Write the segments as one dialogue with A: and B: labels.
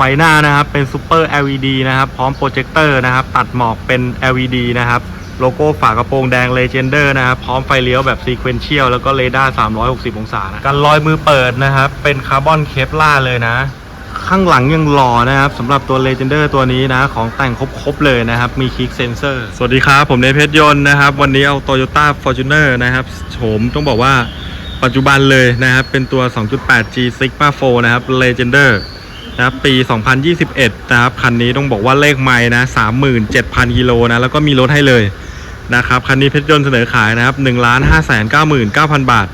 A: ไฟหน้านะครับเป็นซูเปอร์ LED นะครับพร้อมโปรเจคเตอร์นะครับตัดหมอกเป็น LED นะครับโลโก้ฝากระโปรงแดง Legender นะครับพร้อมไฟเลี้ยวแบบซีเควนเชียลแล้วก็เรดาร์360 องศานะกันลอยมือเปิดนะครับเป็นคาร์บอนเคปล่าเลยนะ ข้างหลังยังหล่อนะครับสำหรับตัว Legender ตัวนี้นะของแต่งครบๆเลยนะครับ มีคลิกเซนเซอร์สวัสดีครับ ผมเนเพชรยนต์นะครับ วันนี้เอา Toyota Fortuner นะครับโฉมต้องบอกว่าปัจจุบันเลยนะครับ เป็นตัว 2.8G Sigma 4นะครับ Legender นะครับปี 2021 นะครับคันนี้ต้องบอกว่าเลขไม้นะ 37,000 กิโลนะ แล้วก็มีรถให้เลยนะครับคันนี้เพชรยนต์เสนอขายนะครับ1 5 9 9 9 0 0 บาท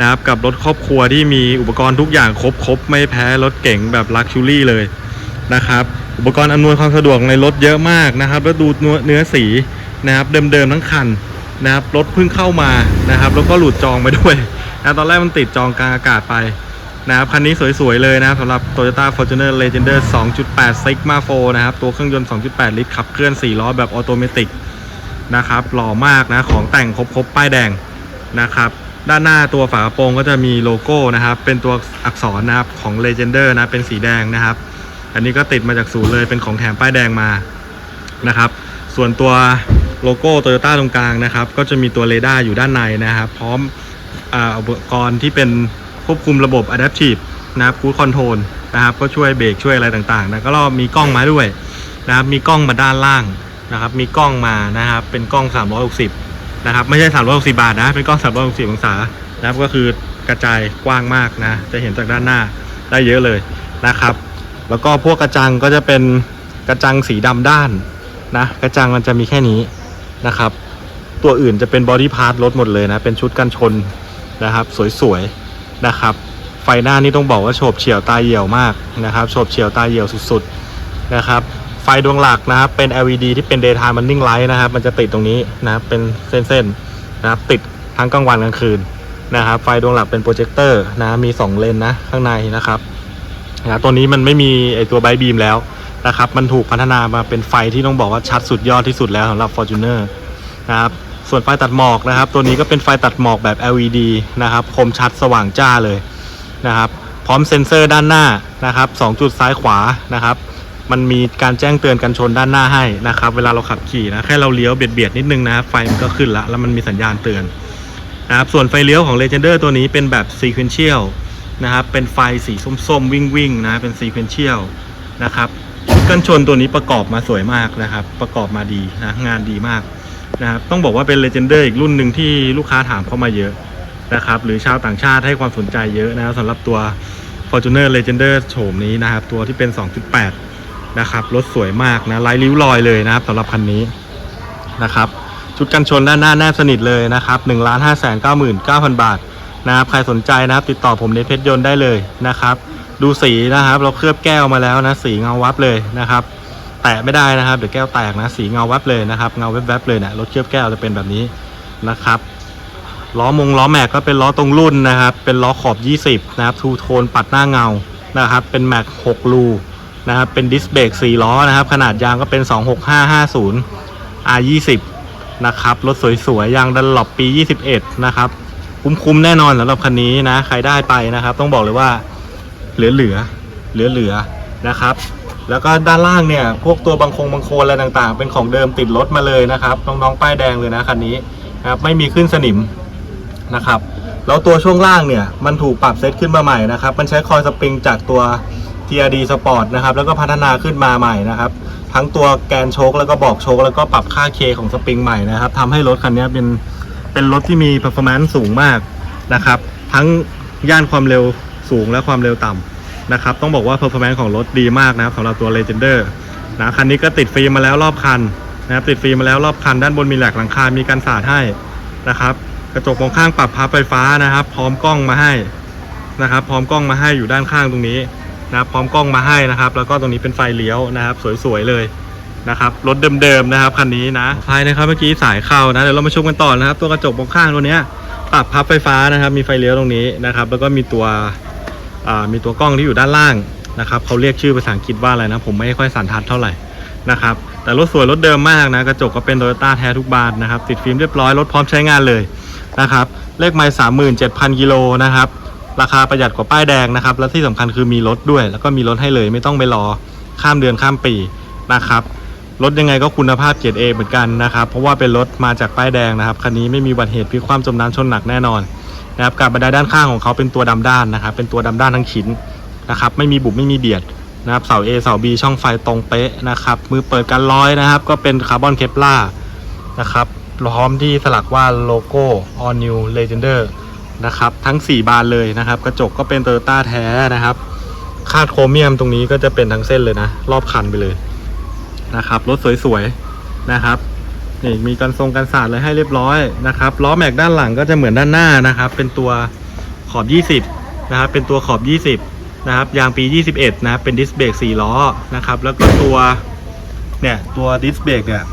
A: นะครับกับรถครอบครัวที่มีอุปกรณ์ทุกอย่างครบครบไม่แพ้รถเก๋งแบบลักชูรี่เลยนะครับอุปกรณ์อำนวยความสะดวกในรถเยอะมากนะครับแล้วดูเนื้อสีนะครับเดิมๆทั้งคันนะครับรถเพิ่งเข้ามานะครับแล้วก็หลุดจองไปด้วยนะตอนแรกมันติดจองกลางอากาศไป นะครับคันนี้สวยๆเลยนะครับสำหรับ Toyota Fortuner Legender 2.8 Sigma 4นะครับ ตัวเครื่องยนต์ 2.8 ลิตรขับเคลื่อน 4 ล้อแบบออโตเมติกนะครับหล่อมากนะของแต่งครบๆป้ายแดงนะครับด้านหน้าตัวฝากระโปรงก็จะมีโลโก้นะครับ เป็นตัวอักษรนะครับของ Legender นะเป็นสีแดงนะครับ อันนี้ก็ติดมาจากศูนย์เลยเป็นของแถมป้ายแดงมานะครับ ส่วนตัวโลโก้โตโยต้าตรงกลางนะครับ ก็จะมีตัวเรดาร์อยู่ด้านในนะครับ พร้อมอาอุปกรณ์ที่เป็น ควบคุมระบบ Adaptive นะครับ Cruise Control นะครับ ก็ช่วยเบรกช่วยอะไรต่างๆนะก็มีกล้องมาด้วยนะครับ มีกล้องมาด้านล่างนะครับ มีกล้องมานะครับ เป็นกล้อง 360 นะครับ ไม่ใช่ 360 บาทนะ เป็นกล้อง 360 องศานะครับ ก็คือกระจายกว้างมากนะ จะเห็นจากด้านหน้าได้เยอะเลยนะครับ แล้วก็พวกกระจังก็จะเป็นกระจังสีดำด้านนะ กระจังมันจะมีแค่นี้นะครับ ตัวอื่นจะเป็นบอดี้พาร์ทรถหมดเลยนะ เป็นชุดกันชนนะครับ สวยๆ นะครับ ไฟหน้านี่ต้องบอกว่าโฉบเฉี่ยวตาเหี่ยวมากนะครับโฉบเฉี่ยวตาเหี่ยวสุดๆนะครับไฟดวงหลักนะครับเป็น LED ที่เป็น daytime running light นะครับมันจะติดตรงนี้นะครับเป็นเส้นๆนะครับติดทั้งกลางวันกลางคืนนะครับไฟดวงหลักเป็นโปรเจคเตอร์นะมี 2 เลนนะข้างในนะครับนะตัวนี้มันไม่มีไอตัวไบบีมแล้วนะครับมันถูกพัฒนามาเป็นไฟที่ต้องบอกว่าชัดสุดยอดที่สุดแล้วสำหรับ Fortuner นะครับ ส่วนไฟตัดหมอกนะครับ ตัวนี้ก็เป็นไฟตัดหมอกแบบ LED นะครับ คมชัดสว่างจ้าเลยนะครับ พร้อมเซ็นเซอร์ด้านหน้านะครับ2จุดซ้ายขวานะครับ มันมีการแจ้งเตือนกันชนด้านหน้าให้นะครับ เวลาเราขับขี่นะ แค่เราเลี้ยวเบียดเบียดนิดนึงนะครับ ไฟมันก็ขึ้นละ แล้วมันมีสัญญาณเตือนนะครับ ส่วนไฟเลี้ยวของ Legender ตัวนี้เป็นแบบ Sequential นะครับ เป็นไฟสีส้มๆ วิ่งวิ่งๆนะ เป็น Sequential นะครับกันชนตัวนี้ประกอบมาสวยมากนะครับ ประกอบมาดีนะ งานดีมาก นะครับต้องบอกว่าเป็น Legender อีกรุ่นหนึ่งที่ลูกค้าถามเข้ามาเยอะนะครับหรือชาวต่างชาติให้ความสนใจเยอะนะครับสำหรับตัว Fortuner Legender โฉมนี้นะครับ ตัวที่เป็น 2.8 นะครับ รถสวยมากนะไร้ริ้วรอยเลยนะครับสำหรับคันนี้นะครับ ชุดกันชนด้านหน้าแนบสนิทเลยนะครับ1 5 9 9 9 0 0 บาทนะครับใครสนใจนะครับ ติดต่อผมในเพชรยนต์ได้เลยนะครับ ดูสีนะครับ เราเคลือบแก้วมาแล้วนะ สีเงาวับเลยนะครับ แตะไม่ได้นะครับเดี๋ยวแก้วแตกนะสีเงาแวบเลยนะครับเงาแวบๆเลยเนะรถเคลือบแก้วจะเป็นแบบนี้นะครับล้อมงล้อแม็กก็เป็นล้อตรงรุ่นนะครับ เป็นล้อขอบ 20 นะครับทูโทนปัดหน้าเงานะครับ เป็นแม็ก6รูนะครับ เป็นดิสเบรก4ล้อนะครับ ขนาดยางก็เป็น 26550 R20 นะครับ รถสวยๆ ยางดันหลบปี 21 นะครับ คุ้มๆ แน่นอนสำหรับคันนี้นะ ใครได้ไปนะครับ ต้องบอกเลยว่า เหลือเหลือเหลือเหลือๆ นะครับ แล้วก็ด้านล่างเนี่ย พวกตัวบางคงบางโคนอะไรต่างๆ เป็นของเดิมติดรถมาเลยนะครับ น้องๆ ป้ายแดงเลยนะคันนี้นะครับไม่มีขึ้นสนิมนะครับแล้วตัวช่วงล่างเนี่ย มันถูกปรับเซตขึ้นมาใหม่นะครับ มันใช้คอยสปริงจากตัว TRD Sport นะครับ แล้วก็พัฒนาขึ้นมาใหม่นะครับ ทั้งตัวแกนโชคแล้วก็บอกโชคแล้วก็ปรับค่า K ของสปริงใหม่นะครับทำให้รถคันนี้เป็นเป็นรถที่มี performance สูงมากนะครับ ทั้งย่านความเร็วสูงและความเร็วต่ำ นะครับต้องบอกว่า performance ของรถดีมากนะครับสำหรับตัว Legender นะคันนี้ก็ติดฟิล์มมาแล้วรอบคันนะครับติดฟิล์มมาแล้วรอบคันด้านบนมีแหลกหลังคา มีกันสาดให้นะครับกระจกมองข้างปรับพับไฟฟ้านะครับ พร้อมกล้องมาให้นะครับพร้อมกล้องมาให้อยู่ด้านข้างตรงนี้นะครับพร้อมกล้องมาให้นะครับ แล้วก็ตรงนี้เป็นไฟเลี้ยวนะครับ สวยๆเลยนะครับรถเดิมๆนะครับคันนี้นะภายนะครับเมื่อกี้สายเข้านะเดี๋ยวเรามาชมกันต่อนะครับ ตัวกระจกมองข้างตัวเนี้ยปรับพับไฟฟ้านะครับ มีไฟเลี้ยวตรงนี้นะครับ แล้วก็มีตัว มีตัวกล้องที่อยู่ด้านล่างนะครับเขาเรียกชื่อภาษาอังกฤษว่าอะไรนะ ผมไม่ค่อยสันทัดเท่าไหร่นะครับแต่รถสวยรถเดิมมากนะกระจกก็เป็นโตโยต้าแท้ทุกบานนะครับติดฟิล์มเรียบร้อยรถพร้อมใช้งานเลยนะครับเลขไมล์สามหมื่นเจ็ดพันกิโลนะครับราคาประหยัดกว่าป้ายแดงนะครับและที่สำคัญคือมีรถด้วย แล้วก็มีรถให้เลยไม่ต้องไปรอข้ามเดือนข้ามปีนะครับ รถยังไงก็คุณภาพเกียรติเเหมือนกันนะครับ เพราะว่าเป็นรถมาจากป้ายแดงนะครับ คันนี้ไม่มีบัติเหตุพลิกคว่ำจมน้ำชนหนักแน่นอนนะครับกับบันไดด้านข้างของเขาเป็นตัวดำด้านนะครับ เป็นตัวดำด้านทั้งชิ้นนะครับ ไม่มีบุบไม่มีเบียดนะครับ เสา A เสา B ช่องไฟตรงเป๊ะนะครับ มือเปิดกันร้อยนะครับ ก็เป็นคาร์บอนเคปล่านะครับ พร้อมที่สลักว่าโลโก้ All New Legender นะครับ ทั้ง 4 บานเลยนะครับ กระจกก็เป็นโตโยต้าแท้นะครับ คาดโครเมียมตรงนี้ก็จะเป็นทั้งเส้นเลยนะ รอบคันไปเลย นะครับรถสวยๆนะครับนี่มีกันทรงกันสาดเลยให้เรียบร้อยนะครับล้อแม็กด้านหลังก็จะเหมือนด้านหน้านะครับ เป็นตัวขอบ 20นะครับเป็นตัวขอบ 20นะครับยางปี 21นะครับเป็นดิสเบรก4ล้อนะครับ แล้วก็ตัวเนี่ยตัวดิสเบรกเนี่ย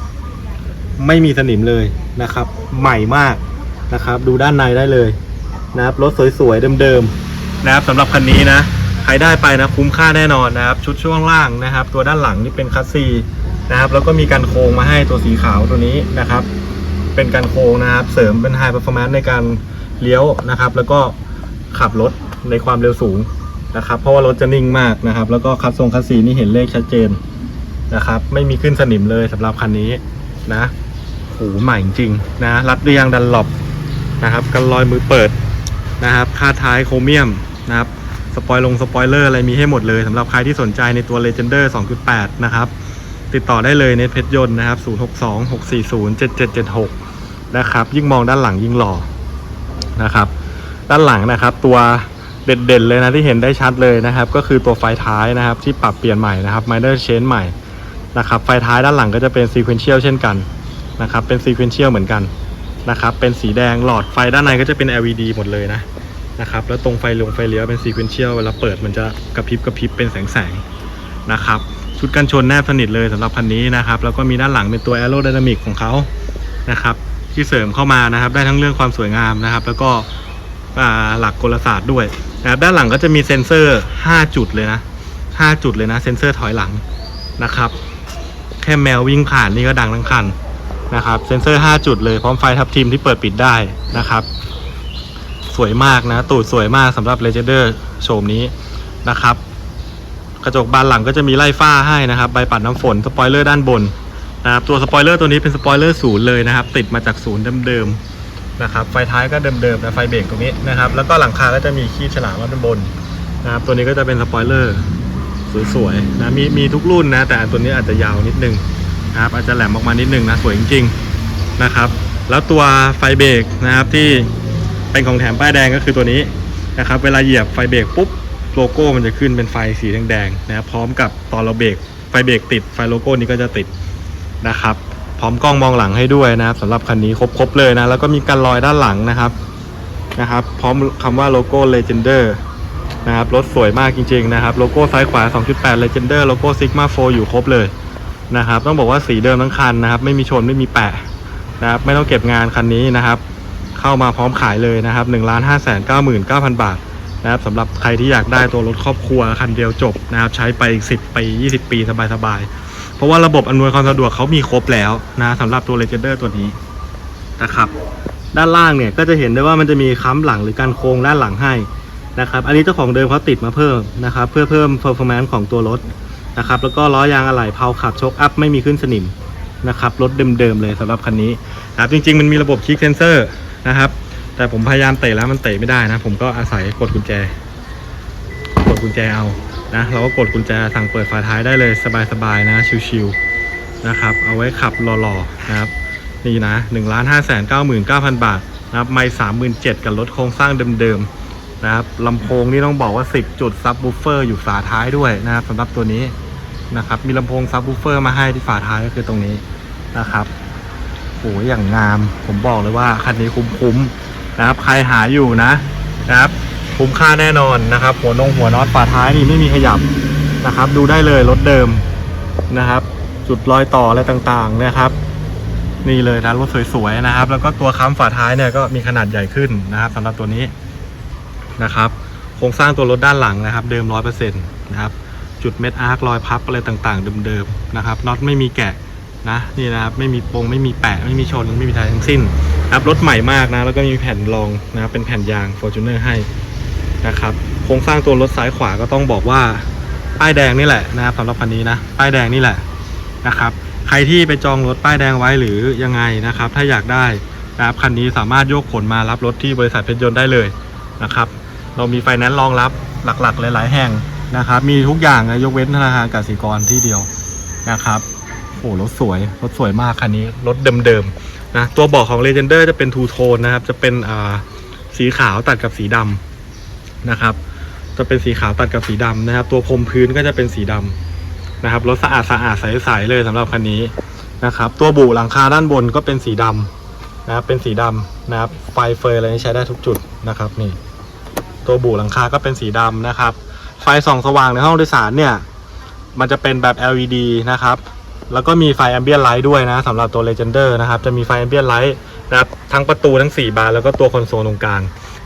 A: ไม่มีสนิมเลยนะครับ ใหม่มากนะครับ ดูด้านในได้เลยนะครับรถสวยๆเดิมๆนะครับสำหรับคันนี้นะใครได้ไปนะคุ้มค่าแน่นอนนะครับ ชุดช่วงล่างนะครับ ตัวด้านหลังนี่เป็นคัสซี นะครับ แล้วก็มีการโค้งมาให้ตัวสีขาวตัวนี้นะครับ เป็นการโค้งนะครับ เสริมเป็นไฮเปอร์ฟอร์แมนซ์ในการเลี้ยวนะครับ แล้วก็ขับรถในความเร็วสูงนะครับ เพราะว่ารถจะนิ่งมากนะครับ แล้วก็คัสทรงคัสซีนี่เห็นเลขชัดเจนนะครับ ไม่มีขึ้นสนิมเลยสำหรับคันนี้นะโอ้หใหม่จริงนะรัดด้วยยางดันหลบนะครับ กันรอยมือเปิดนะครับค่าท้ายโครเมียมนะครับ สปอยลงสปอยเลอร์อะไรมีให้หมดเลยสำหรับใครที่สนใจในตัว Legender 2.8 นะครับ ติดต่อได้เลยในเพชรยนต์นะครับ 062 640 7776 นะครับ ยิ่งมองด้านหลังยิ่งหล่อนะครับ ด้านหลังนะครับ ตัวเด่นๆเลยนะที่เห็นได้ชัดเลยนะครับ ก็คือตัวไฟท้ายนะครับ ที่ปรับเปลี่ยนใหม่นะครับ Minor Change ใหม่นะครับ ไฟท้ายด้านหลังก็จะเป็น Sequential เช่นกันนะครับ เป็น Sequential เหมือนกันนะครับ เป็นสีแดงหลอดไฟด้านในก็จะเป็น LED หมดเลยนะนะครับ แล้วตรงไฟลงไฟเลี้ยวเป็น sequential เวลาเปิดมันจะกระพริบกระพริบเป็นแสงแสงๆนะครับ ชุดกันชนแนบสนิทเลยสำหรับคันนี้นะครับ แล้วก็มีด้านหลังเป็นตัว aerodynamic ของเขานะครับ ที่เสริมเข้ามานะครับ ได้ทั้งเรื่องความสวยงามนะครับ แล้วก็หลักกลศาสตร์ด้วยนะครับด้านหลังก็จะมีเซ็นเซอร์ 5 จุดเลยนะ 5 จุดเลยนะ เซ็นเซอร์ถอยหลังนะครับ แค่แมววิ่งผ่านนี่ก็ดังทั้งคันนะครับ เซ็นเซอร์ 5 จุดเลยพร้อมไฟทับทิมที่เปิดปิดได้นะครับ สวยมากนะ ตูดสวยมากสำหรับ Legender โฉมนี้นะครับ กระจกบานหลังก็จะมีไล่ฝ้าให้นะครับใบปัดน้ำฝนสปอยเลอร์ด้านบนนะครับตัวสปอยเลอร์ตัวนี้เป็นสปอยเลอร์ศูนย์เลยนะครับ ติดมาจากศูนย์เดิมๆนะครับไฟท้ายก็เดิมๆนะไฟเบรกตรงนี้นะครับ แล้วก็หลังคาก็จะมีขีดฉลามด้านบนนะครับ ตัวนี้ก็จะเป็นสปอยเลอร์สวยๆนะมีมีทุกรุ่นนะ แต่ตัวนี้อาจจะยาวนิดนึงนะครับ อาจจะแหลมออกมานิดนึงนะสวยจริงๆนะครับ แล้วตัวไฟเบรกนะครับที่เป็นของแถมป้ายแดงก็คือตัวนี้นะครับ เวลาเหยียบไฟเบรกปุ๊บ โลโก้มันจะขึ้นเป็นไฟสีแดงๆนะครับพร้อมกับตอนเราเบรกไฟเบรกติดไฟโลโก้นี้ก็จะติดนะครับ พร้อมกล้องมองหลังให้ด้วยนะครับสำหรับคันนี้ครบๆเลยนะ แล้วก็มีกันรอยด้านหลังนะครับนะครับ พร้อมคำว่าโลโก้ Legender นะครับรถสวยมากจริงๆนะครับ โลโก้ซ้ายขวา 2.8 Legender โลโก้ Sigma 4 อยู่ครบเลยนะครับต้องบอกว่าสีเดิมทั้งคันนะครับ ไม่มีชนไม่มีแปะนะครับไม่ต้องเก็บงานคันนี้นะครับ เข้ามาพร้อมขายเลยนะครับ1นึ่งล้านห้าแสนเก้าหมื่นเก้าพันบาท นะครับสำหรับใครที่อยากได้ตัวรถครอบครัวคันเดียวจบนะครับ ใช้ไปอีก 10 ปี 20 ปีสบายๆ เพราะว่าระบบอำนวยความสะดวกเขามีครบแล้วนะสำหรับตัว Legender ตัวนี้นะครับด้านล่างเนี่ยก็จะเห็นได้ว่ามันจะมีค้ำหลังหรือการโค้งด้านหลังให้นะครับ อันนี้เจ้าของเดิมเขาติดมาเพิ่มนะครับ เพื่อเพิ่ม performance ของตัวรถนะครับ แล้วก็ล้อยางอะไหล่เพาขับโชคอัพไม่มีขึ้นสนิมนะครับรถเดิมๆเลยสำหรับคันนี้นะครับจริงๆมันมีระบบคลิกเซนเซอร์นะครับ แต่ผมพยายามเตะแล้วมันเตะไม่ได้นะ ผมก็อาศัยกดกุญแจ กดกุญแจเอานะเราก็กดกุญแจสั่งเปิดฝาท้ายได้เลยสบายๆนะชิวๆนะครับ เอาไว้ขับหล่อๆนะครับ นี่นะหนึ่งล้านห้าแสนเก้าหมื่นเก้าพันบาทนะครับไม่สามหมื่นเจ็ดกับรถโครงสร้างเดิมๆนะครับลำโพงนี่ต้องบอกว่า 10 จุดซับบูเฟอร์อยู่ฝาท้ายด้วยนะครับสำหรับตัวนี้นะครับมีลำโพงซับวูเฟอร์มาให้ที่ฝาท้ายก็คือตรงนี้นะครับโหอย่างงามผมบอกเลยว่าคันนี้คุ้มๆ นะครับ ใครหาอยู่นะนะครับคุ้มค่าแน่นอนนะครับ หัวนงหัวน็อตฝาท้ายนี่ไม่มีขยับนะครับ ดูได้เลยรถเดิมนะครับ จุดรอยต่ออะไรต่างๆนะครับ นี่เลยนะรถสวยๆนะครับ แล้วก็ตัวค้ำฝาท้ายเนี่ยก็มีขนาดใหญ่ขึ้นนะครับสำหรับตัวนี้นะครับ โครงสร้างตัวรถด้านหลังนะครับ เดิมร้อยเปอร์เซ็นต์นะครับ จุดเม็ดอาร์ครอยพับอะไรต่างๆเดิมๆนะครับน็อตไม่มีแกะนะนี่นะครับไม่มีปงไม่มีแปะไม่มีชนไม่มีทายทั้งสิ้น นะครับรถใหม่มากนะ แล้วก็มีแผ่นรองนะครับเป็นแผ่นยาง Fortuner ให้นะครับโครงสร้างตัวรถซ้ายขวาก็ต้องบอกว่าป้ายแดงนี่แหละนะครับสำหรับคันนี้นะป้ายแดงนี่แหละนะครับใครที่ไปจองรถป้ายแดงไว้หรือยังไงนะครับ ถ้าอยากได้นะครับคันนี้สามารถโยกขนมารับรถที่บริษัทเพชรยนต์ได้เลยนะครับเรามีไฟแนนซ์รองรับหลักๆ หลายๆ แห่งนะครับ มีทุกอย่างนะยกเว้นธนาคารกสิกรที่เดียวนะครับโอ้รถสวยรถสวยมากคันนี้รถเดิมๆ นะตัวเบาะของ Legender จะเป็นทูโทนนะครับ จะเป็นอ่าสีขาวตัดกับสีดำนะครับ จะเป็นสีขาวตัดกับสีดำนะครับ ตัวพรมพื้นก็จะเป็นสีดำนะครับรถสะอาดสะอาดใสๆเลยสำหรับคันนี้นะครับ ตัวบุหลังคาด้านบนก็เป็นสีดำนะครับ เป็นสีดำนะครับ ไฟเฟยอะไรนี้ใช้ได้ทุกจุดนะครับนี่ ตัวบุหลังคาก็เป็นสีดำนะครับ ไฟส่องสว่างในห้องโดยสารเนี่ย มันจะเป็นแบบ LED นะครับ แล้วก็มีไฟแอมเบียนไลท์ด้วยนะสำหรับตัว Legender นะครับ จะมีไฟแอมเบียนไลท์นะครับทั้งประตูทั้ง 4 บานแล้วก็ตัวคอนโซลตรงกลาง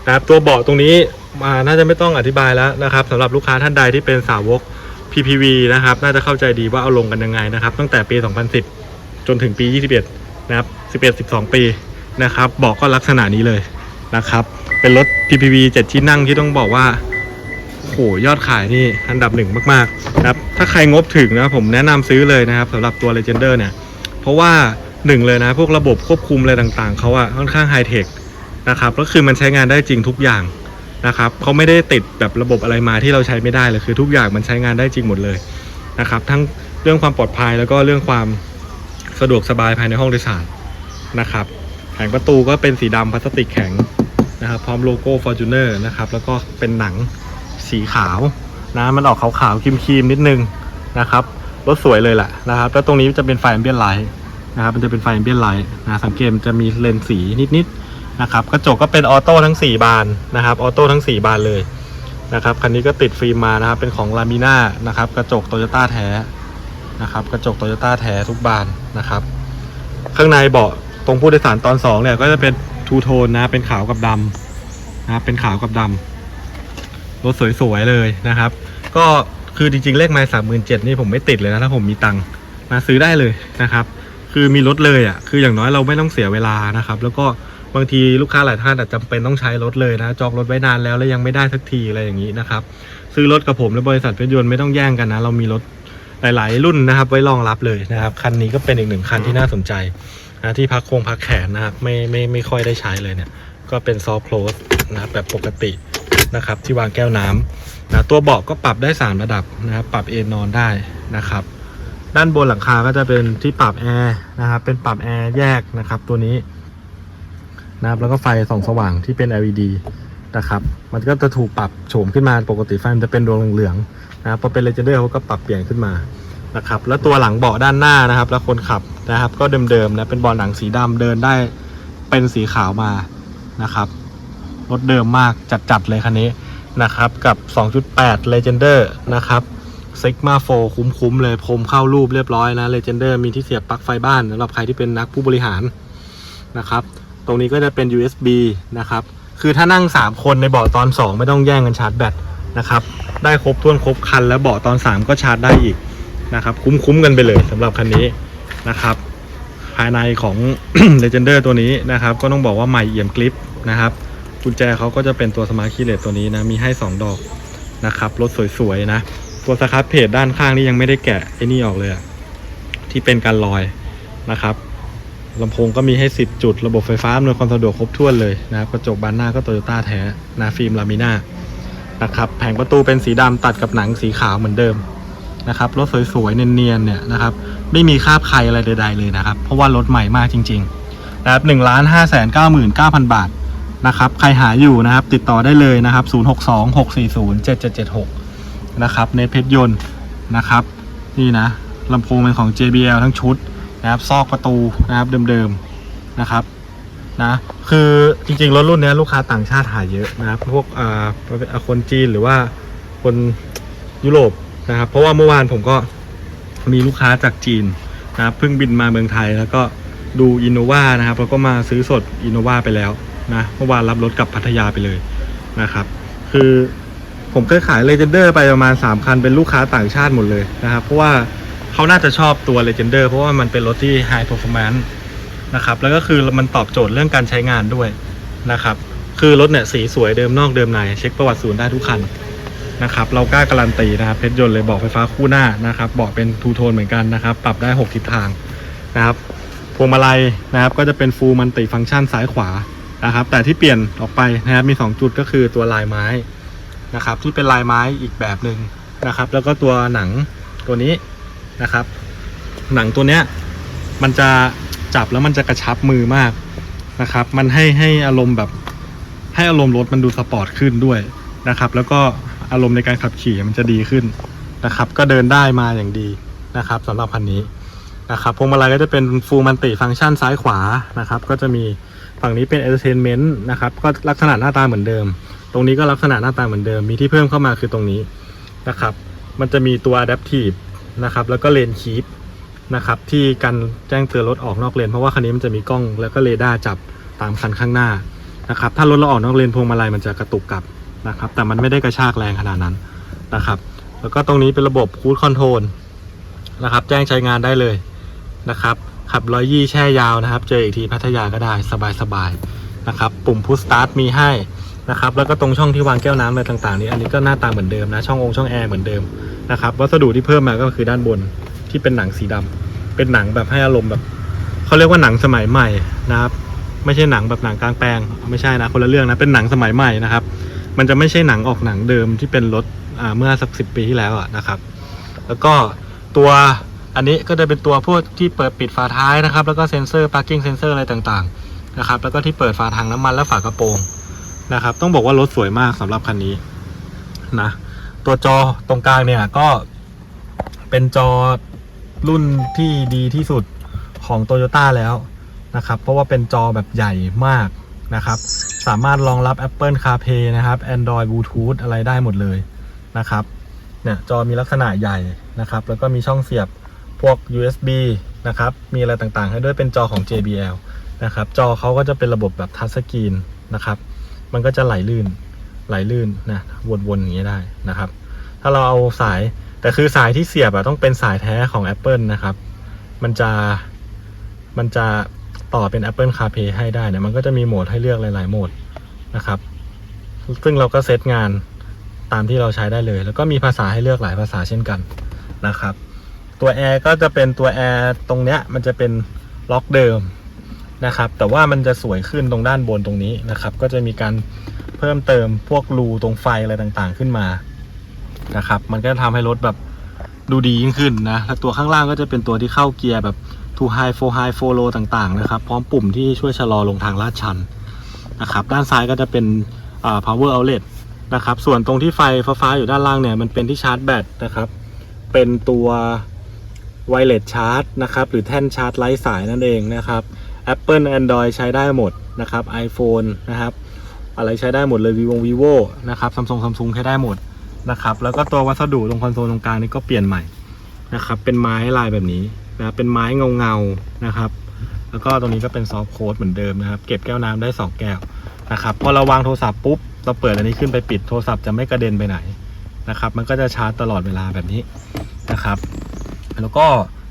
A: นะครับตัวเบาะตรงนี้มาน่าจะไม่ต้องอธิบายแล้วนะครับสำหรับลูกค้าท่านใดที่เป็นสาวก PPV นะครับ น่าจะเข้าใจดีว่าเอาลงกันยังไงนะครับ ตั้งแต่ปี 2010 จนถึงปี 21 นะครับ 11 12 ปีนะครับเบาะก็ลักษณะนี้เลยนะครับ เป็นรถ PPV 7 ที่นั่งที่ต้องบอกว่า โหยอดขายนี่อันดับหนึ่งมากๆนะครับถ้าใครงบถึงนะผมแนะนำซื้อเลยนะครับสำหรับตัว Legender เนี่ย เพราะว่าหนึ่งเลยนะพวกระบบควบคุมอะไรต่างๆเขาอะค่อนข้างไฮเทคนะครับก็คือมันใช้งานได้จริงทุกอย่างนะครับเขาไม่ได้ติดแบบระบบอะไรมาที่เราใช้ไม่ได้เลยคือทุกอย่างมันใช้งานได้จริงหมดเลยนะครับทั้งเรื่องความปลอดภัยแล้วก็เรื่องความสะดวกสบายภายในห้องโดยสารนะครับแผงประตูก็เป็นสีดำพลาสติกแข็งนะครับพร้อมโลโก้ Fortuner นะครับแล้วก็เป็นหนัง สีขาวนะมันออกขาวๆครีมๆนิดนึงนะครับรถสวยเลยแหละนะครับแล้วตรงนี้จะเป็นไฟแอมเบียนไลท์นะครับมันจะเป็นไฟแอมเบียนไลท์นะสังเกตจะมีเลนส์สีนิดๆนะครับกระจกก็เป็นออโต้ทั้ง 4 บานนะครับออโต้ทั้ง 4 บานเลยนะครับคันนี้ก็ติดฟิล์มมานะครับเป็นของลามิน่านะครับกระจกโตโยต้าแท้นะครับกระจกโตโยต้าแท้ทุกบานนะครับข้างในเบาะตรงผู้โดยสารตอน2เนี่ยก็จะเป็นทูโทนนะเป็นขาวกับดำนะเป็นขาวกับดำ รถสวยๆเลยนะครับ ก็คือจริงๆเลขไม้สามหมื่นเจ็ดนี่ผมไม่ติดเลยนะถ้าผมมีตังค์นะซื้อได้เลยนะครับ คือมีรถเลยอะคืออย่างน้อยเราไม่ต้องเสียเวลานะครับ แล้วก็บางทีลูกค้าหลายท่านอาจจำเป็นต้องใช้รถเลยนะจองรถไว้นานแล้วแล้วยังไม่ได้สักทีอะไรอย่างนี้นะครับซื้อรถกับผมและบริษัทเพชรยนต์ไม่ต้องแย่งกันนะ เรามีรถหลายๆ รุ่นนะครับ ไว้รองรับเลยนะครับคันนี้ก็เป็นอีกหนึ่งคันที่น่าสนใจนะที่พักโครงพักแขนนะครับไม่ไม่ไม่ค่อยได้ใช้เลยเนี่ย ก็เป็นซอฟต์โคลสนะแบบปกติ นะครับ ที่วางแก้วน้ำนะตัวเบาะก็ปรับได้ 3 ระดับนะครับ ปรับเอนนอนได้นะครับ ด้านบนหลังคาก็จะเป็นที่ปรับแอร์นะครับ เป็นปรับแอร์แยกนะครับ ตัวนี้นะครับแล้วก็ไฟส่องสว่างที่เป็น LED นะครับ มันก็จะถูกปรับโฉมขึ้นมาปกติไฟมันจะเป็นดวงเหลืองๆนะครับพอเป็น Legender เขาก็ปรับเปลี่ยนขึ้นมานะครับ แล้วตัวหลังเบาะด้านหน้านะครับ แล้วคนขับนะครับ ก็เดิมๆนะเป็นเบาะหนังสีดำเดินได้เป็นสีขาวมานะครับ รถเดิมมากจัดๆเลยคันนี้นะครับ กับ 2.8 Legender นะครับ Sigma 4คุ้มๆเลยพรมเข้ารูปเรียบร้อยนะ Legender มีที่เสียบปลั๊กไฟบ้านสำหรับใครที่เป็นนักผู้บริหารนะครับ ตรงนี้ก็จะเป็น USB นะครับ คือถ้านั่ง 3 คนในเบาะตอน 2 ไม่ต้องแย่งกันชาร์จแบตนะครับ ได้ครบถ้วนครบคันแล้วเบาะตอน 3 ก็ชาร์จได้อีกนะครับ คุ้มๆกันไปเลยสำหรับคันนี้นะครับ ภายในของ Legender ตัวนี้นะครับ ก็ต้องบอกว่าใหม่เอี่ยมกริปนะครับ กุญแจเขาก็จะเป็นตัวสมาร์ทคีย์เลสตัวนี้นะ มีให้ 2 ดอกนะครับ รถสวยๆนะ ตัวสครับเพจด้านข้างนี่ยังไม่ได้แกะไอ้นี่ออกเลยที่เป็นการลอยนะครับลำโพงก็มีให้ 10 จุด ระบบไฟฟ้าอำนวยความสะดวกครบถ้วนเลยนะครับกระจกบานหน้าก็โตโยต้าแท้นะฟิล์มลามิน่านะครับแผงประตูเป็นสีดำตัดกับหนังสีขาวเหมือนเดิมนะครับรถสวยๆเนียนๆเนี่ยนะครับไม่มีคราบใครอะไรใดๆเลยนะครับ เพราะว่ารถใหม่มากจริงๆนะครับหนึ่งล้านห้าแสนเก้าหมื่นเก้าพันบาท นะครับ ใครหาอยู่นะครับ ติดต่อได้เลยนะครับ 062 640 7776 นะครับในเพชรยนต์นะครับ นี่นะลำโพงเป็นของ JBL ทั้งชุดนะครับซอกประตูนะครับเดิมๆนะครับนะคือจริงๆรถรุ่นนี้ลูกค้าต่างชาติหาเยอะนะครับ พวกอ่าคนจีนหรือว่าคนยุโรปนะครับ เพราะว่าเมื่อวานผมก็มีลูกค้าจากจีนนะครับเพิ่งบินมาเมืองไทยแล้วก็ดูอินโนวานะครับแล้วก็มาซื้อสดอินโนวาไปแล้ว นะเมื่อวานรับรถกลับพัทยาไปเลยนะครับ คือผมเคยขาย Legender ไปประมาณ 3 คันเป็นลูกค้าต่างชาติหมดเลยนะครับเพราะว่าเขาน่าจะชอบตัว Legender เพราะว่ามันเป็นรถที่ High Performance นะครับแล้วก็คือมันตอบโจทย์เรื่องการใช้งานด้วยนะครับคือรถเนี่ยสีสวยเดิมนอกเดิมในเช็คประวัติศูนย์ได้ทุกคันนะครับเรากล้าการันตีนะครับเพชรยนต์เลยเบอกไฟฟ้าคู่หน้านะครับเบอกเป็นทูโทนเหมือนกันนะครับ ปรับได้ 6 ทิศทางนะครับพวงมาลัยนะครับก็จะเป็นฟูลมันติฟังก์ชันซ้ายขวา นะครับ แต่ที่เปลี่ยนออกไปนะครับมี 2 จุดก็คือตัวลายไม้นะครับ ที่เป็นลายไม้อีกแบบหนึ่งนะครับ แล้วก็ตัวหนังตัวนี้นะครับ หนังตัวเนี้ยมันจะจับแล้วมันจะกระชับมือมากนะครับ มันให้ให้อารมณ์แบบให้อารมณ์รถมันดูสปอร์ตขึ้นด้วยนะครับ แล้วก็อารมณ์ในการขับขี่มันจะดีขึ้นนะครับ ก็เดินได้มาอย่างดีนะครับสำหรับคันนี้นะครับพวงมาลัยก็จะเป็นฟูลมันติฟังก์ชันซ้ายขวานะครับ ก็จะมี ฝั่งนี้เป็น entertainment นะครับก็ลักษณะหน้าตาเหมือนเดิม ตรงนี้ก็ลักษณะหน้าตาเหมือนเดิม มีที่เพิ่มเข้ามาคือตรงนี้นะครับ มันจะมีตัว adaptive นะครับแล้วก็เลนคีปนะครับที่กันแจ้งเตือนรถออกนอกเลน เพราะว่าคันนี้มันจะมีกล้องแล้วก็เรดาร์จับตามคันข้างหน้านะครับถ้ารถเราออกนอกเลนพวงมาลัยมันจะกระตุกกลับนะครับแต่มันไม่ได้กระชากแรงขนาดนั้นนะครับ แล้วก็ตรงนี้เป็นระบบคู i คอนโทรลนะครับแจ้งใช้งานได้เลยนะครับ ขับร้อยยี่แช่ยาวนะครับ เจออีกทีพัทยาก็ได้สบายๆนะครับ ปุ่มพุชสตาร์ทมีให้นะครับ แล้วก็ตรงช่องที่วางแก้วน้ำอะไรต่างๆนี้อันนี้ก็หน้าตาเหมือนเดิมนะ ช่ององค์ช่องแอร์เหมือนเดิมนะครับ วัสดุที่เพิ่มมาก็คือด้านบนที่เป็นหนังสีดำเป็นหนังแบบให้อารมณ์แบบเขาเรียกว่าหนังสมัยใหม่นะครับ ไม่ใช่หนังแบบหนังกลางแปลง ไม่ใช่นะคนละเรื่องนะ เป็นหนังสมัยใหม่นะครับ มันจะไม่ใช่หนังออกหนังเดิมที่เป็นรถเมื่อสักสิปีที่แล้วนะครับ แล้วก็ตัว อันนี้ก็จะเป็นตัวพวกที่เปิดปิดฝาท้ายนะครับ แล้วก็เซ็นเซอร์ parking sensor อร์อะไรต่างๆนะครับ แล้วก็ที่เปิดฝาถังน้ำมันและฝากระโปรงนะครับ ต้องบอกว่ารถสวยมากสำหรับคันนี้นะ ตัวจอตรงกลางเนี่ยก็เป็นจอรุ่นที่ดีที่สุดของ Toyota แล้วนะครับ เพราะว่าเป็นจอแบบใหญ่มากนะครับ สามารถรองรับ Apple CarPlay นะครับ Android Bluetooth อะไรได้หมดเลยนะครับ เนี่ยจอมีลักษณะใหญ่นะครับ แล้วก็มีช่องเสียบ พวก USB นะครับ มีอะไรต่างๆ ให้ด้วยเป็นจอของ JBL นะครับ จอเขาก็จะเป็นระบบแบบทัชสกรีนนะครับ มันก็จะไหลลื่น ไหลลื่นนะ วนๆอย่างนี้ได้นะครับ ถ้าเราเอาสาย แต่คือสายที่เสียบอะต้องเป็นสายแท้ของ Apple นะครับ มันจะ มันจะต่อเป็น Apple CarPlay ให้ได้เนี่ย มันก็จะมีโหมดให้เลือกหลาย ๆ โหมดนะครับ ซึ่งเราก็เซตงานตามที่เราใช้ได้เลย แล้วก็มีภาษาให้เลือกหลายภาษาเช่นกันนะครับ ตัวแอร์ก็จะเป็นตัวแอร์ตรงเนี้ยมันจะเป็นล็อกเดิมนะครับ แต่ว่ามันจะสวยขึ้นตรงด้านบนตรงนี้นะครับ ก็จะมีการเพิ่มเติมพวกรูตรงไฟอะไรต่างๆขึ้นมานะครับ มันก็ทำให้รถแบบดูดียิ่งขึ้นนะ แล้วตัวข้างล่างก็จะเป็นตัวที่เข้าเกียร์แบบ two high four high four low ต่างๆนะครับ พร้อมปุ่มที่ช่วยชะลอลงทางลาดชันนะครับ ด้านซ้ายก็จะเป็น power outlet นะครับ ส่วนตรงที่ไฟฟ้าอยู่ด้านล่างเนี่ย มันเป็นที่ชาร์จแบตนะครับ เป็นตัว ไวเลสชาร์จนะครับ หรือแท่นชาร์จไร้สายนั่นเองนะครับ Apple Android ใช้ได้หมดนะครับ iPhone นะครับอะไรใช้ได้หมดเลย vivo vivo นะครับ Samsung Samsung ใช้ได้หมดนะครับ แล้วก็ตัววัสดุตรงคอนโซลตรงกลางนี่ก็เปลี่ยนใหม่นะครับ เป็นไม้ลายแบบนี้นะเป็นไม้เงาเงานะครับ แล้วก็ตรงนี้ก็เป็นซอฟต์โค้ดเหมือนเดิมนะครับ เก็บแก้วน้ำได้สองแก้วนะครับ พอเราวางโทรศัพท์ปุ๊บ เราเปิดอันนี้ขึ้นไปปิดโทรศัพท์จะไม่กระเด็นไปไหนนะครับ มันก็จะชาร์จตลอดเวลาแบบนี้นะครับ แล้วก็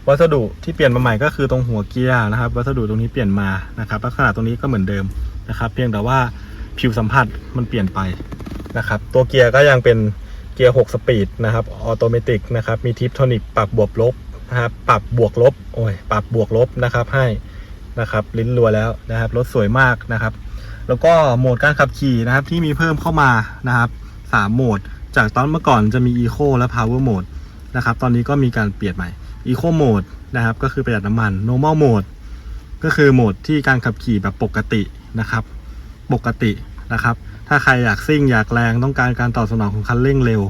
A: วัสดุที่เปลี่ยนมาใหม่ก็คือตรงหัวเกียร์นะครับ วัสดุตรงนี้เปลี่ยนมานะครับลักษณะตรงนี้ก็เหมือนเดิมนะครับ เพียงแต่ว่าผิวสัมผัสมันเปลี่ยนไปนะครับ ตัวเกียร์ก็ยังเป็นเกียร์ 6 สปีดนะครับออโตเมติกนะครับ มีทิปโทนิกปรับบวกลบนะครับปรับบวกลบโอ้ยปรับบวกลบนะครับให้นะครับลิ้นรัวแล้วนะครับรถสวยมากนะครับ แล้วก็โหมดการขับขี่นะครับที่มีเพิ่มเข้ามานะครับสามโหมด จากตอนเมื่อก่อนจะมี Eco และ Power Mode นะครับ ตอนนี้ก็มีการเปลี่ยนใหม่ Eco Mode นะครับ ก็คือประหยัดน้ำมัน Normal Mode ก็คือโหมดที่การขับขี่แบบปกตินะครับ ปกตินะครับ ถ้าใครอยากซิ่งอยากแรงต้องการการตอบสนองของคันเร่งเร็ว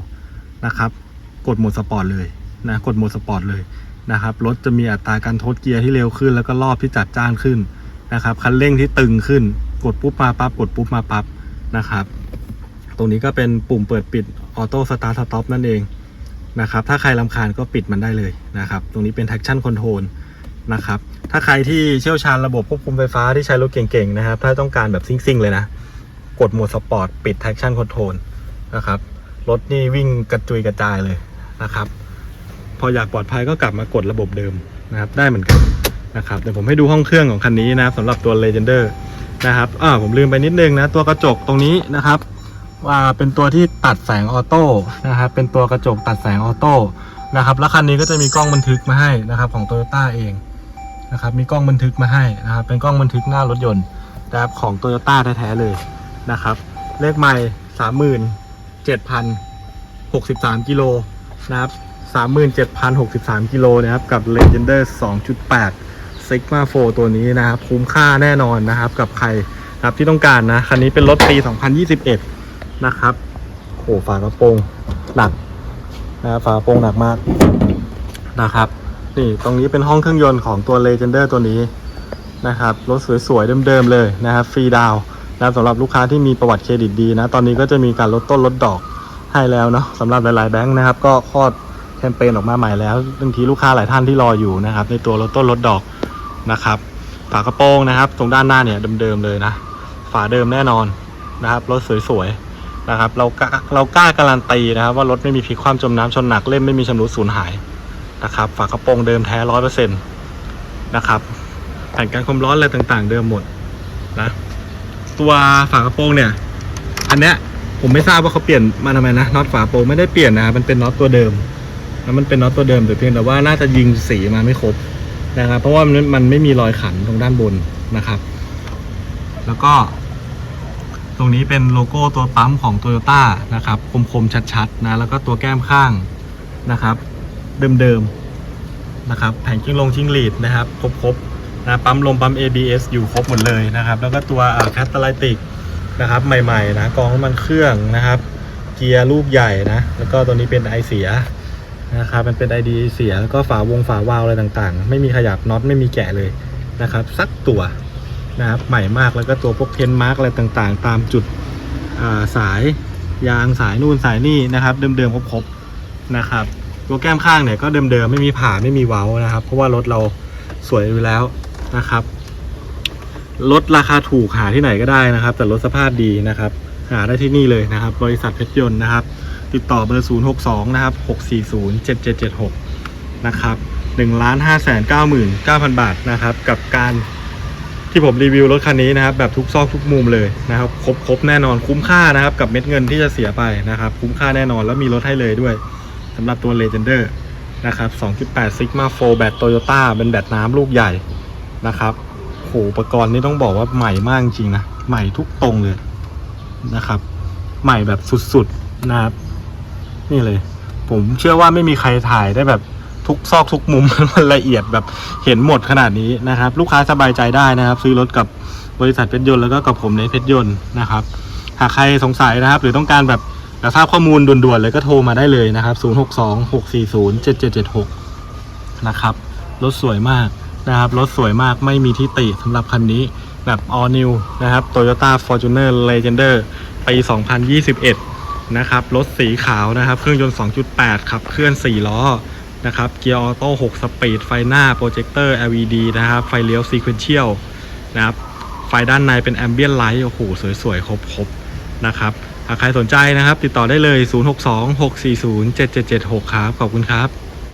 A: นะครับ กดโหมดสปอร์ตเลยนะ กดโหมดสปอร์ตเลยนะครับ รถจะมีอัตราการทดเกียร์ที่เร็วขึ้น แล้วก็รอบที่จัดจ้านขึ้นนะครับ คันเร่งที่ตึงขึ้น กดปุ๊บมาปั๊บ กดปุ๊บมาปั๊บนะครับ ตรงนี้ก็เป็นปุ่มเปิดปิดออโต้สตาร์ทสต็อปนั่นเอง นะครับ ถ้าใครลำคาญก็ปิดมันได้เลยนะครับ ตรงนี้เป็น traction control นะครับ ถ้าใครที่เชี่ยวชาญระบบควบคุมไฟฟ้าที่ใช้รถเก่งๆนะครับ ถ้าต้องการแบบซิ่งๆเลยนะ กดโหมดสปอร์ตปิด traction control นะครับ รถนี่วิ่งกระจุยกระจายเลยนะครับ พออยากปลอดภัยก็กลับมากดระบบเดิมนะครับ ได้เหมือนกันนะครับ เดี๋ยวผมให้ดูห้องเครื่องของคันนี้นะครับสำหรับตัว Legender นะครับอ่าผมลืมไปนิดนึงนะ ตัวกระจกตรงนี้นะครับ ว่าเป็นตัวที่ตัดแสงออโต้นะครับเป็นตัวกระจกตัดแสงออโต้นะครับแล้วคันนี้ก็จะมีกล้องบันทึกมาให้นะครับของ t o y ยต้เองนะครับมีกล้องบันทึกมาให้นะครับเป็นกล้องบันทึกหน้ารถยนต์นะครับของ t o y ยต้แท้ๆเลยนะครับเลขใหม่สามหมื่นเจ็ดพันหกสิบสามกิโลนะครับสามหมื่นเจ็ดพันหกสิบสามกิโลนะครับกับ Legender 2.8 Sigma 4ตัวนี้นะครับคุ้มค่าแน่นอนนะครับกับใครนะครับที่ต้องการนะคันนี้เป็นรถปี 2021 นะครับโหฝากระโปรงหนักนะครับฝากระโปรงหนักมากนะครับ นี่ตรงนี้เป็นห้องเครื่องยนต์ของตัว Legender ตัวนี้นะครับรถสวยๆเดิมๆเลยนะครับฟรีดาวนะสำหรับลูกค้าที่มีประวัติเครดิตดีนะ ตอนนี้ก็จะมีการลดต้นลดดอกให้แล้วเนาะสำหรับหลายๆแบงค์นะครับ ก็คลอดแคมเปญออกมาใหม่แล้วบางทีลูกค้าหลายท่านที่รออยู่นะครับ ในตัวลดต้นลดดอกนะครับ ฝากระโปรงนะครับ ตรงด้านหน้าเนี่ยเดิมๆเลยนะ ฝาเดิมแน่นอนนะครับรถสวยๆ นะครับ เรากล้าเรากล้าการันตีนะครับ ว่ารถไม่มีพลิกคว่ำจมน้ำชนหนักเล่มไม่มีชำรุดสูญหายนะครับ ฝากระโปรงเดิมแท้ร้อยเปอร์เซ็นต์นะครับแผ่นกันความร้อนอะไรต่างๆ เดิมหมดนะตัวฝากระโปรงเนี่ย อันเนี้ยผมไม่ทราบว่าเขาเปลี่ยนมาทำไมนะน็อตฝาโปรงไม่ได้เปลี่ยนนะมันเป็นน็อตตัวเดิมแล้วมันเป็นน็อตตัวเดิมแต่เพียงแต่ว่าน่าจะยิงสีมาไม่ครบนะครับ เพราะว่ามันมันไม่มีรอยขันตรงด้านบนนะครับ แล้วก็ รงนี้เป็นโลโก้ตัวปั๊มของ t o y ยต้นะครับคมๆชัดๆนะแล้วก็ตัวแก้มข้างนะครับ เดิมๆนะครับแผงจิ้งลงจิ้งหลีดนะครับครบๆนะปั๊มลมปั๊ม ABS อยู่ครบหมดเลยนะครับ แล้วก็ตัวแคตตาลิติกนะครับใหม่ๆนะกองน้ำมันเครื่องนะครับ เกียร์ลูกใหญ่นะแล้วก็ตัวนี้เป็นไอเสียนะครับมันเป็นไอดีเสียแล้วก็ฝาวงฝาวาล์วอะไรต่างๆ ไม่มีขยับน็อตไม่มีแกะเลยนะครับ สักตัว นะครับใหม่มากแล้วก็ตัวพวกเพนมาร์กอะไรต่างๆ ตามจุดาสายยางสายนู่นสายนี่นะครับ เดิมๆครบๆนะครับ ตัวแก้มข้างเนี่ยก็เดิมๆไม่มีผ่าไม่มีเว้านะครับ เพราะว่ารถเราสวยอยู่แล้วนะครับรถราคาถูกหาที่ไหนก็ได้นะครับ แต่รถสภาพดีนะครับ หาได้ที่นี่เลยนะครับ บริษัทเพชรยนต์นะครับ ติดต่อเบอร์ 062 นะครับ 640 7776 นะครับ1ล้าน5 9 9 0 0 0 บาทนะครับ กับการ ที่ผมรีวิวรถคันนี้นะครับแบบทุกซอกทุกมุมเลยนะครับครบครบแน่นอนคุ้มค่านะครับกับเม็ดเงินที่จะเสียไปนะครับคุ้มค่าแน่นอนแล้วมีรถให้เลยด้วยสำหรับตัว Legender นะครับ 2.8 Sigma 4 แบต Toyota เป็นแบตน้ำลูกใหญ่นะครับโหอุปกรณ์นี่ต้องบอกว่าใหม่มากจริงนะใหม่ทุกตรงเลยนะครับ ใหม่แบบสุดๆนะครับนี่เลย ผมเชื่อว่าไม่มีใครถ่ายได้แบบ ทุกซอกทุกมุม มันละเอียดแบบเห็นหมดขนาดนี้นะครับ ลูกค้าสบายใจได้นะครับ ซื้อรถกับบริษัทเพชรยนต์แล้วก็กับผมในเพชรยนต์นะครับหากใครสงสัยนะครับ หรือต้องการแบบอยากทราบข้อมูลด่วนๆเลยก็โทรมาได้เลยนะครับ 062 640 7776 นะครับ รถสวยมากนะครับ รถสวยมากไม่มีที่ติสำหรับคันนี้แบบ all new นะครับ Toyota Fortuner Legender ปี 2021 นะครับ รถสีขาวนะครับ เครื่องยนต์ 2.8 ขับเคลื่อน 4 ล้อ นะครับ เกียร์ออโต้6สปีด ไฟหน้า โปรเจคเตอร์ LED นะครับ ไฟเลี้ยวซีเควนเชียลนะครับ ไฟด้านในเป็นแอมเบียนไลท์โอ้โห สวยๆ ครบๆ นะครับหากใครสนใจนะครับ ติดต่อได้เลย 062 640 7776 ครับ ขอบคุณครับ